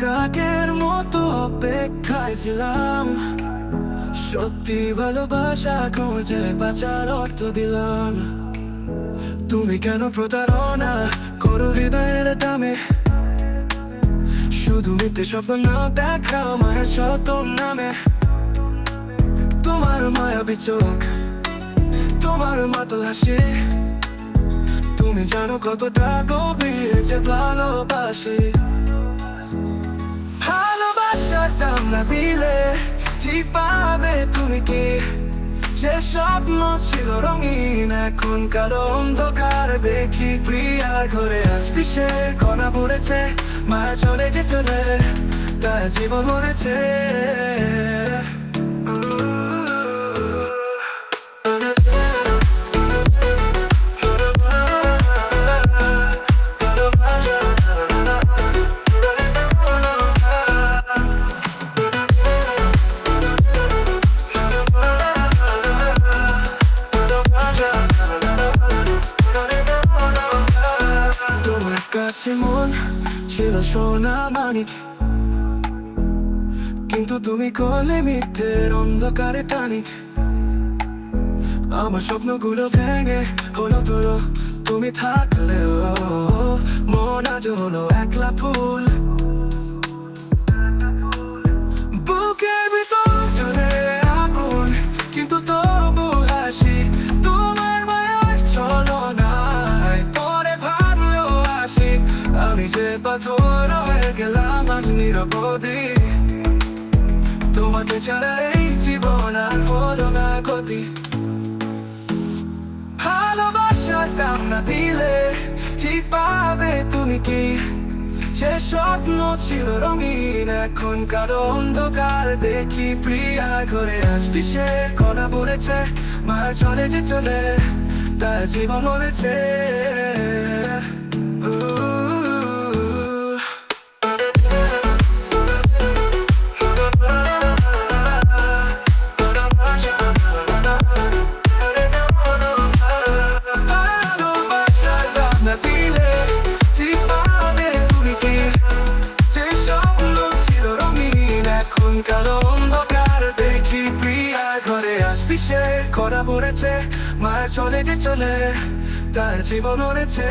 কাকের মতো অপেক্ষায় ছিলাম। সত্যি ভালোবাসা খুঁজে বাঁচার অর্থ দিলাম। তুমি কেন প্রতারণা করো হৃদয়ের দামে? শুধু মিথ্যে স্বপ্ন না দেখা মায়ের শত নামে। তোমার মায়াবী চোখ, তোমার মাতল হাসি। তুমি জানো কতটা গভীর যে ভালোবাসি। ভালোবাসার দাম না দিলে ঠিক পাবে তুমি কি? যে স্বপ্ন ছিল রঙিন, এখন কালো অন্ধকার দেখি প্রিয়ার ঘরে আসবি সে কণা পড়েছে, মায়া চলে যে চলে, তার জীবন মরেছে। কাছে ছিল সোনা মানিক। কিন্তু তুমি করলে মিথ্যের অন্ধকারে টানিক। আমার স্বপ্নগুলো ভেঙে হলো তোর তুমি থাকলেও মন আজ হলো একলা ফুল। যে পাথর হয়ে গেলাম আজ নিরবধি তোমাকে ছাড়া এই জীবন আর হলো না গতি। ভালোবাসার দাম না দিলে ঠিক পাবে তুমি কি? সে স্বপ্ন ছিল রঙিন, এখন কারও অন্ধকার দেখি প্রিয়া ঘরে। আসবি সে কণা পড়েছে মা চলে যে চলে, তার জীবন মরেছে। করা পড়েছে মা চলে যে চলে তার জীবন মরেছে